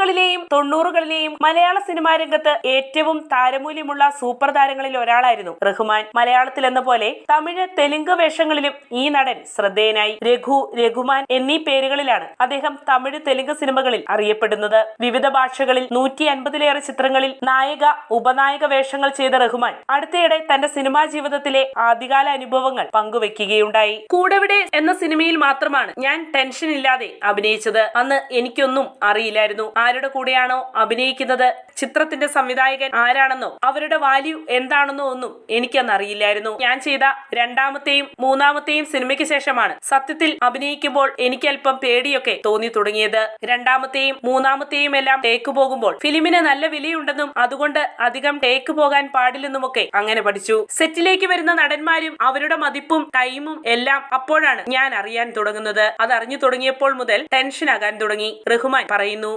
എൺപതുകളിലെയും തൊണ്ണൂറുകളിലെയും മലയാള cinema രംഗത്ത് ഏറ്റവും താരമൂല്യമുള്ള super താരങ്ങളിൽ ഒരാളായിരുന്നു റഹ്മാൻ. മലയാളത്തിൽ എന്ന പോലെ തമിഴ് തെലുങ്ക് വേഷങ്ങളിലും ഈ നടൻ ശ്രദ്ധേയനായി. രഘു രഘുമാൻ എന്നീ പേരുകളിലാണ് അദ്ദേഹം തമിഴ് തെലുങ്ക് സിനിമകളിൽ അറിയപ്പെടുന്നത്. വിവിധ ഭാഷകളിൽ നൂറ്റി അൻപതിലേറെ ചിത്രങ്ങളിൽ നായക ഉപനായക വേഷങ്ങൾ ചെയ്ത റഹ്മാൻ അടുത്തിടെ തന്റെ സിനിമാ ജീവിതത്തിലെ ആദ്യകാല അനുഭവങ്ങൾ പങ്കുവെക്കുകയുണ്ടായി. കൂടെവിടെ എന്ന സിനിമയിൽ മാത്രമാണ് ഞാൻ ടെൻഷൻ ഇല്ലാതെ അഭിനയിച്ചത്. അന്ന് എനിക്കൊന്നും അറിയില്ലായിരുന്നു. ആരുടെ കൂടെയാണോ അഭിനയിക്കുന്നത്? ചിത്രത്തിന്റെ സംവിധായകൻ ആരാണെന്നോ അവരുടെ വാല്യൂ എന്താണെന്നോ ഒന്നും എനിക്കന്ന് അറിയില്ലായിരുന്നു ഞാൻ ചെയ്ത രണ്ടാമത്തെയും മൂന്നാമത്തെയും സിനിമയ്ക്ക് ശേഷമാണ് സത്യത്തിൽ അഭിനയിക്കുമ്പോൾ എനിക്ക് അല്പം പേടിയൊക്കെ തോന്നി തുടങ്ങിയത്. രണ്ടാമത്തെയും മൂന്നാമത്തെയും എല്ലാം ടേക്ക് പോകുമ്പോൾ ഫിലിമിന് നല്ല വിലയുണ്ടെന്നും അതുകൊണ്ട് അധികം ടേക്ക് പോകാൻ പാടില്ലെന്നുമൊക്കെ അങ്ങനെ പഠിച്ചു. സെറ്റിലേക്ക് വരുന്ന നടന്മാരും അവരുടെ മതിപ്പും ടൈമും എല്ലാം അപ്പോഴാണ് ഞാൻ അറിയാൻ തുടങ്ങുന്നത്. അത് അറിഞ്ഞു തുടങ്ങിയപ്പോൾ മുതൽ ടെൻഷൻ ആകാൻ തുടങ്ങി. റഹ്മാൻ പറയുന്നു